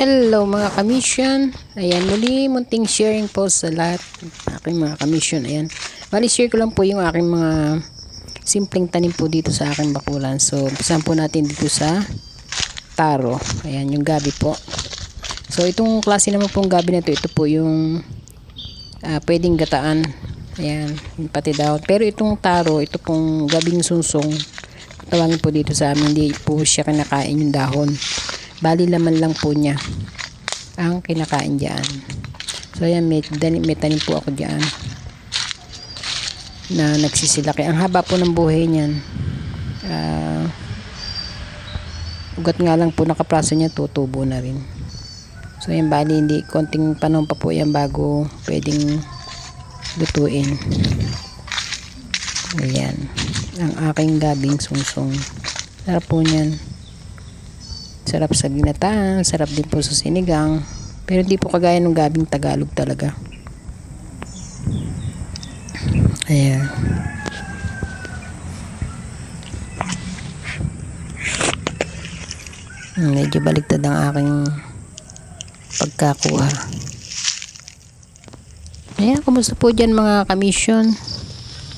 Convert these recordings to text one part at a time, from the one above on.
Hello mga kamisyon. Ayan, muli munting sharing po sa lahat ng aking mga kamisyon. Ayan. Bali, share ko lang po yung aking mga simpleng tanim po dito sa aking bakulan. So, umpisahan po natin dito sa taro. Ayan, yung gabi po. So, itong klase naman pong gabi na to, ito po yung ah, pwedeng gataan. Ayan, pati daw. Pero itong taro, ito pong gabing sunsong, tawagin po dito sa amin, hindi po siya kinakain yung dahon. Bali laman lang po niya ang kinakain diyan. So ayan, may, may tanim po ako diyan na nagsisilaki. Ang haba po ng buhay niyan. Ah, ugat nga lang po nakapraso niya, tutubo na rin. So yan, bali hindi, konting panahon pa po yan bago pwedeng lutuin. Ayan. Ang aking gabing sungsong. Sarap po niyan. Sarap sa ginataan, sarap din po sa sinigang. Pero hindi po kagaya ng gabing Tagalog talaga. Ayan. Medyo baligtad ang aking pagkakuha. Ayan, kumusta po dyan mga kamisyon?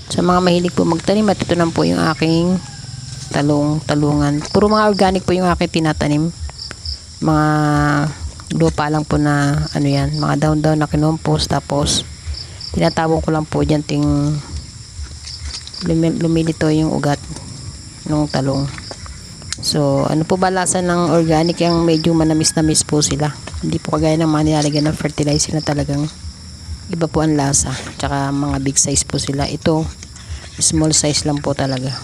Sa mga mahilig po magtanim at ito po yung aking talong, talungan. Puro mga organic po yung aking tinatanim. Mga lupa lang po na ano yan, mga down-down na kinumpos tapos tinatawag ko lang po dyan ting lumi- lumilito yung ugat ng talong. So, ano po ba lasa ng organic yung medyo manamis-namis po sila. Hindi po kagaya ng mga nilalagyan ng fertilizer na talagang iba po ang lasa. Tsaka mga big size po sila. Ito, small size lang po talaga.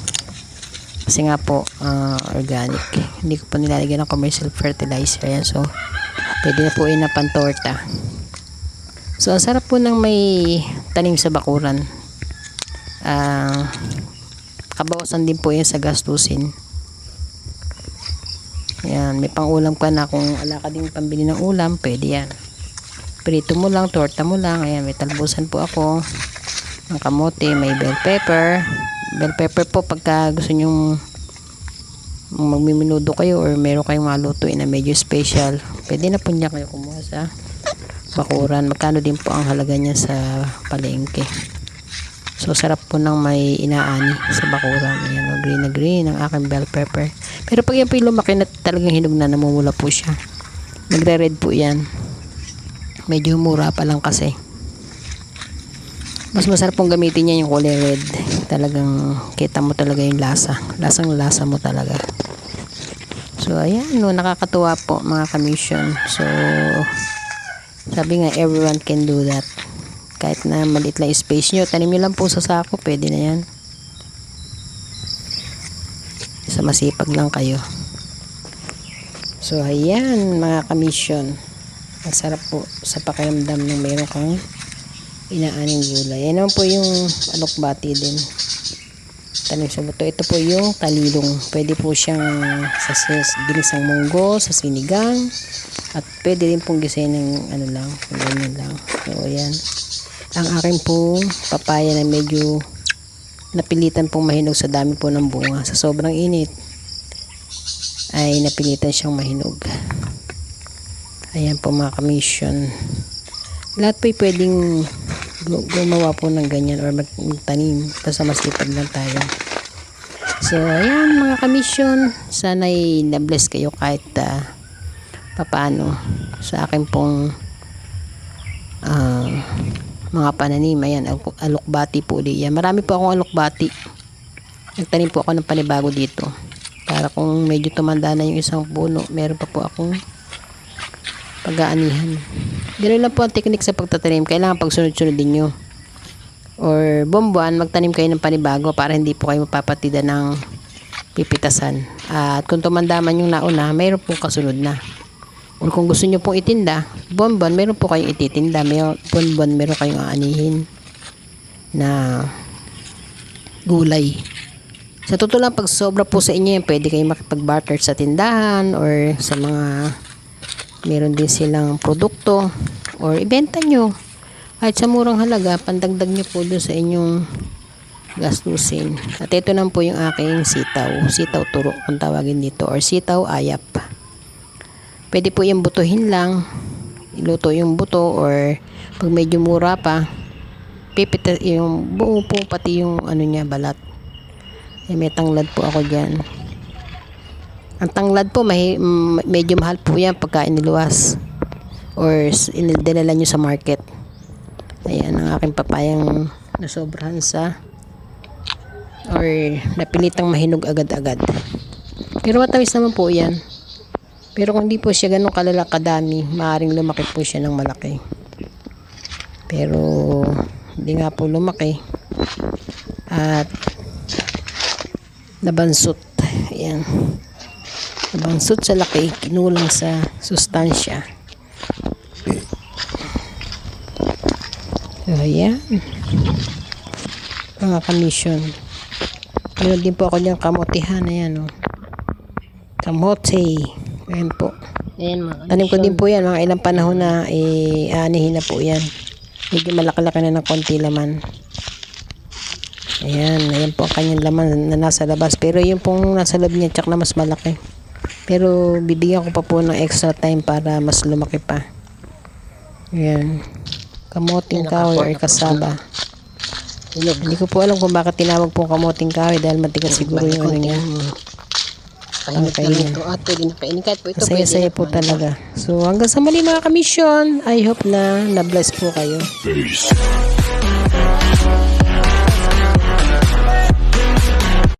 Kasi nga po, ah, organic. Hindi ko po nilalagyan ng commercial fertilizer. Ayan, so, pwede na po inapantorta. So, ang sarap po ng may tanim sa bakuran. Ah, kabawasan din po yan sa gastusin. Yan, may pang-ulam ka na kung ala ka din pambili ng ulam, pwede yan. Prito mo lang, torta mo lang. Ayan, may talbusan po ako. Ng kamote, may bell pepper. Bell pepper po pagka gusto nyong magmiminudo kayo or meron kayong malutuin na medyo special. Pwede na po niya kayo kumuha sa bakuran. Magkano din po ang halaga niya sa palengke. So, sarap po ng may inaani sa bakuran. Ayan, o, green na green ang aking bell pepper. Pero pag yan po yung lumaki na talagang hinog na, namumula po siya. Nagre-red po yan. Medyo mura pa lang kasi. Mas masarap pong gamitin niya yung kulay red. Talagang kita mo talaga yung lasa. Lasang lasa mo talaga. So, ayan, no, nakakatuwa po mga commission. So, sabi nga, everyone can do that. Kahit na maliit lang space nyo, tanim nyo lang po sa sako, pwede na yan. Sa masipag lang kayo. So, ayan, mga kamisyon. Ang sarap po sa pakiramdam ng meron kang inaaning gulay. Yan naman po yung alokbati din. Tanim sa buto. Ito po yung talilong. Pwede po siyang sa ginisang munggo, sa sinigang, at pwede rin pong gisayin ng ano lang, ganyan lang. So, ayan. Ang akin pong papaya na medyo napilitan pong mahinog sa dami po ng bunga. Sa sobrang init, ay napilitan siyang mahinog. Ayan po mga commission. Lahat po pwedeng gumawa po ng ganyan or mag- magtanim. Basta masipag lang tayo. So, ayan mga commission. Sana'y na-bless kayo kahit uh, papaano sa akin pong ah, mga pananim. Ayan, aluk- alukbati po ulit. Yan. Marami po akong alukbati. Nagtanim po ako ng panibago dito. Para kung medyo tumanda na yung isang puno, meron pa po akong pag-aanihan. Ganun lang po ang technique sa pagtatanim. Kailangan pagsunod-sunodin nyo. Or buwan magtanim kayo ng panibago para hindi po kayo mapapatida ng pipitasan. At kung tumanda man yung nauna, mayroon po kasunod na. Or kung gusto nyo pong itinda, buwan-buwan, meron po kayong ititinda. May buwan-buwan, meron kayong aanihin na gulay. Sa totoo lang, pag sobra po sa inyo yan, pwede kayong makipag-barter sa tindahan or sa mga meron din silang produkto or ibenta nyo. Kahit sa murang halaga, pandagdag nyo po doon sa inyong gastusin. At ito na po yung aking sitaw. Sitaw turo kung tawagin dito or sitaw ayap. Pwede po yung butuhin lang. Iluto yung buto or pag medyo mura pa, pipita yung buo po pati yung ano niya balat. Eh, may tanglad po ako dyan. Ang tanglad po, mahi, mm, medyo mahal po yan pagka iniluwas. Or inilala nyo sa market. Ayan ang aking papayang nasobrahan sa or napilitang mahinog agad-agad. Pero matamis naman po yan. Pero kung di po siya ganun kalala kadami, maaaring lumaki po siya ng malaki. Pero hindi nga po lumaki. At nabansot. Ayan. Nabansot sa laki, kinulang sa sustansya. So, ayan. Mga kamisyon. Meron din po ako dyan kamotihan. Ayan, oh. Kamote. Ayan po. Ayan mga Tanim ko din po yan. Mga ilang panahon na eh, aanihin na po yan. Medyo malaki-laki na ng konti laman. Ayan. Ayan po ang kanyang laman na nasa labas. Pero yung pong nasa loob niya, tsak na mas malaki. Pero bibigyan ko pa po ng extra time para mas lumaki pa. Ayan. Kamoting kahoy or kasaba. Hindi ko po alam kung bakit tinawag po kamoting kahoy dahil matigas siguro yung ano niya. Na kainin. Kahit po ito Masaya-saya po talaga. So hanggang sa muli mga kamisyon, I hope na na-bless po kayo. Peace.